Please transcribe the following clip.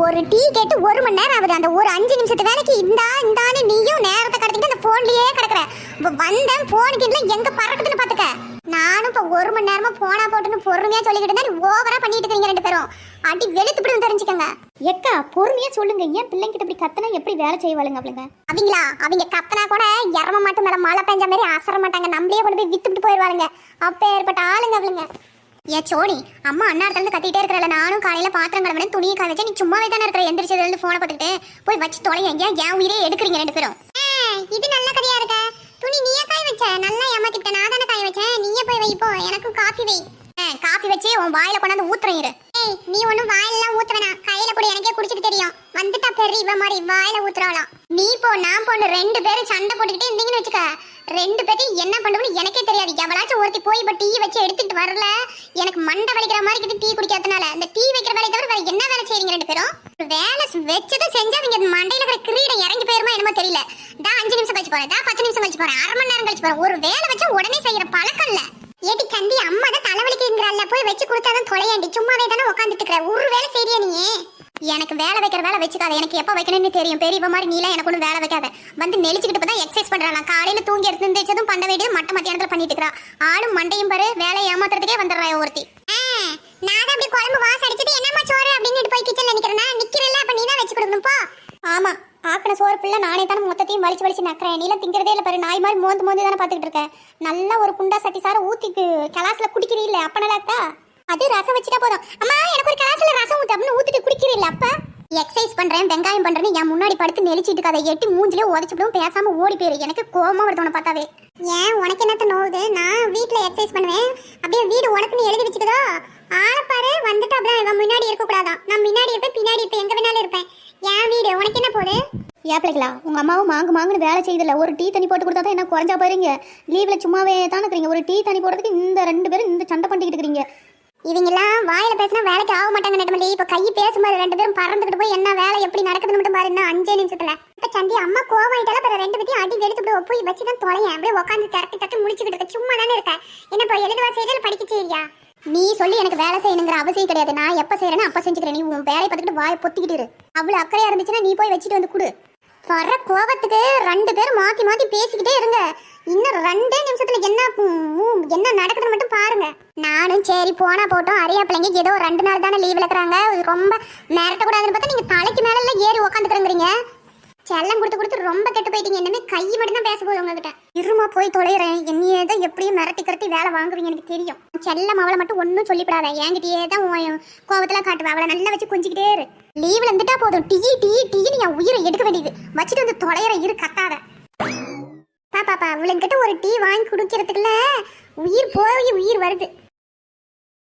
ஒரு டீ கேட்டு ஒரு மணி நேரம் ஆகுது. அந்த ஒரு அஞ்சு நிமிஷத்து வேலைக்கு இந்தா இந்தான்னு நீயும் நேரத்தை கடத்திட்டு அந்த போன்லயே கிடக்குற. இப்ப வந்தேன் போனுக்கு இல்லை எங்க பறக்குதுன்னு பாத்துக்க. நானும் இப்ப ஒரு மணி நேரமா போனா போட்டுன்னு பொறுமையா சொல்லிக்கிட்டு இருந்தா நீ ஓவரா பண்ணிட்டு இருக்கீங்க ரெண்டு பேரும். அடி வெளுத்துப்படும் தெரிஞ்சுக்கங்க. எக்கா பொறுமையா சொல்லுங்க. ஏன் பிள்ளைங்கிட்ட இப்படி கத்தனா எப்படி வேலை செய்வாளுங்க அவளுங்க? அவங்களா? அவங்க கத்தனா கூட இறம மாட்டு மேல மழை பெஞ்ச மாதிரி அசர மாட்டாங்க. நம்மளே கொண்டு போய் வித்துட்டு போயிடுவாளுங்க. அப்ப ஏற்பட்ட ஆளுங்க அவளுங்க. ஏ சோனி அம்மா அண்ணா இடத்துல இருந்து கத்திட்டே இருக்கிறல நானும் காலையில பாத்திரம் கிளம்புறேன் துணியை காய வச்சா நீ சும்மாவே தானே இருக்கிற எந்திரிச்சதுல இருந்து போனை பார்த்துட்டு போய் வச்சு தொலைங்க ஏன் உயிரே எடுக்கிறீங்க ரெண்டு பேரும்? இது நல்ல கதையா இருக்க? துணி நீயே காய வச்ச? நல்லா ஏமாத்திட்ட நான் தானே காய வச்சேன். நீயே போய் வை இப்போ. எனக்கும் காஃபி வை. காஃபி வச்சு உன் வாயில கொண்டாந்து ஊத்துறேன் இரு. ஏய் நீ ஒண்ணும் வாயிலலாம் ஊத்த வேணாம் கையில கூட எனக்கே குடிச்சிட்டு தெரியும். வந்துட்டா பெரிய இவ மாதிரி வாயில ஊத்துறாளாம். நீ போ நான் பொண்ணு ரெண்டு பேரும் சண்டை போட்டுக்கிட்டே இருந்தீங்கன்னு வச்சுக்க. ரெண்டு பேத்தையும் என்ன பண்ணுவோம்னு எனக்கே தெரியாது. எவளாச்சும் ஒருத்தி போய் இப்போ டீ வச்சு எடுத்துட்டு வரல எனக்கு மண்டை வலிக்கிற மாதிரி இருக்குது டீ குடிக்காதனால அந்த டீ வைக்கிற வேலையை தவிர வேற என்ன வேலை செய்றீங்க ரெண்டு பேரும்? வேலை வச்சதும் செஞ்சா அவங்க மண்டையில இருக்கிற கிரீடம் இறங்கி போயிருமா என்னமோ தெரியல. தான் அஞ்சு நிமிஷம் கழிச்சு போறேன். தான் பத்து நிமிஷம் கழிச்சு போறேன். அரை மணி நேரம் கழிச்சு போறேன். ஒரு வேலை வச்சா உடனே செய்யற பழக்கம் இல்ல. ஏடி சந்தி அம்மா தான் தலைவலிக்குங்கிறல்ல போய் வச்சு கொடுத்தாதான் தொலையாண்டி. சும்மாவே தானே உட்காந்துட்டு இருக்கிற. ஒரு வேலை செய்யறியா நீ எனக்கு வேலை வைக்கிற வேலை வச்சுக்காத. எனக்கு எப்போ வைக்கணும்னு தெரியும். பெரியவ மாதிரி நீலாம் எனக்கு ஒன்றும் வேலை வைக்காத. வந்து நெளிச்சுக்கிட்டு தான் எக்ஸசைஸ் பண்றான் காலையில தூங்கி எடுத்து இருந்துச்சதும் பண்ண வேண்டியது மட்ட மத்தியானத்துல பண்ணிட்டு இருக்கா ஆளும் மண்டையும் பாரு வேலையை ஏமாத்துறதுக்கே வந்துடுறா ஒருத்தி. நான் அப்படி குழம்பு வாசம் அடிச்சது என்னம்மா சோறு அப்படின்னு போய் கிச்சன்ல நிக்கிறேன்னா நிக்கிறல்ல அப்ப நீ தான் வச்சு கொடுக்கணும் போ. ஆமா ஆக்கின சோறு பிள்ளை நானே தானே மொத்தத்தையும் வலிச்சு வலிச்சு நக்கிறேன். நீலாம் திங்கிறதே இல்லை பாரு நாய் மாதிரி மோந்து மோந்து தானே பார்த்துக்கிட்டு இருக்கேன் நல்லா ஒரு குண்டா சட்டி சார ஊத்தி கிளாஸ்ல குடிக்கிறீல்ல அப்ப நல்லா இருக்கா? அது ரசம் வச்சுட்டா போதும். அம்மா எனக்கு ஒரு கிளாஸ்ல ரசம் ஊத்து அப்படின்னு ஊத்திட்டு குடிக்கிறீல்ல அப்ப? எக்ஸசைஸ் பண்றேன் வெங்காயம் பண்றேன்னு என் முன்னாடி படுத்து நெளிச்சிட்டு இருக்காத எட்டி மூஞ்சிலே உதச்சுடும் பேசாம ஓடி போயிரு. எனக்கு கோவமா வருது பார்த்தாவே. ஏன் உனக்கு என்னத்த நோவுது? நான் வீட்ல எக்ஸசைஸ் பண்ணுவேன். அப்படியே வீடு உனக்குன்னு எழுதி வச்சுக்குதோ? ஆளை பாரு வந்துட்டு அப்படியே இவன் முன்னாடி இருக்க கூடாதான் நான் முன்னாடி இருப்பேன் பின்னாடி இருப்பேன் எங்க வேணாலும் இருப்பேன். என் வீடு உனக்கு என்ன போகுது? ஏப்பிளைங்களா உங்க அம்மாவும் மாங்கு மாங்குன்னு வேலை செய்யுதில்ல ஒரு டீ தண்ணி போட்டு கொடுத்தா தான் என்ன குறைஞ்சா போறீங்க லீவ்ல சும்மாவே தானே இருக்கிறீங்க. ஒரு டீ தண்ணி போடுறதுக்கு இந்த ரெண்டு பேரும் இந்த சண்டை பண்ணிக்கிட்டு இருக்கிறீங்க. இவங்கெல்லாம் வாயில பேசினா வேலைக்கு ஆக மாட்டாங்க நெட்டமல்லி இப்ப கை பேசும்போது ரெண்டு பேரும் பறந்துக்கிட்டு போய் என்ன வேலை எப்படி நடக்குதுன்னு மட்டும் பாரு. அஞ்சே நிமிஷத்துல. இப்ப சந்தி அம்மா கோவாயிட்டால பிற ரெண்டு பேத்தையும் அடி வெடித்து போய் வச்சு தான் தொலையேன். அப்படியே உட்காந்து தரட்டி தட்டு முடிச்சுக்கிட்டு இருக்க. சும்மா தானே இருக்க. என்ன இப்போ எழுதுவா செய்யல படிக்க செய்யா நீ சொல்லி எனக்கு வேலை செய்யணுங்கிற அவசியம் கிடையாது. நான் எப்ப செய்யறேன்னு அப்ப செஞ்சுக்கிறேன். நீ உன் வேலையை பார்த்துட்டு வாயை பொத்திக்கிட்டு இரு. அவ்வளவு அக்கறையா இருந்துச்சுன்னா நீ போய் வச்சுட்டு வந்து கொடு. வர கோபத்துக்கு ரெண்டு பேரும் மாத்தி மாத்தி பேசிக்கிட்டே இருங்க. இன்னும் ரெண்டே நிமிஷத்துல என்ன என்ன நடக்குதுன்னு மட்டும் பாருங்க. நானும் சரி போனா போட்டோம். அரியா பிள்ளைங்க ஏதோ ரெண்டு நாள் தானே லீவ் இருக்கிறாங்க. ரொம்ப மிரட்ட கூடாதுன்னு பார்த்தா நீங்க தலைக்கு மேல எல்லாம் ஏறி உட்காந்துக்கிறீங்க செல்லம் கொடுத்து கொடுத்து ரொம்ப கெட்டு போயிட்டீங்க. என்னமே கை மட்டும் தான் பேச போகுது உங்ககிட்ட. இருமா போய் தொலைகிறேன் என்னையே தான் எப்படியும் மிரட்டி கரட்டி வேலை வாங்குவீங்க எனக்கு தெரியும். செல்லம் அவளை மட்டும் ஒன்றும் சொல்லிவிடாத என்கிட்டயே தான் உன் கோவத்தில் காட்டுவேன் அவளை நல்லா வச்சு கொஞ்சிக்கிட்டே இரு. லீவ்ல இருந்துட்டா போதும். டீ டீ டீன்னு என் உயிரை எடுக்க வேண்டியது. வச்சுட்டு வந்து தொலைற இரு கத்தாத. பாப்பாப்பா இவளுங்கிட்ட ஒரு டீ வாங்கி குடிக்கிறதுக்குள்ள உயிர் போய் உயிர் வருது.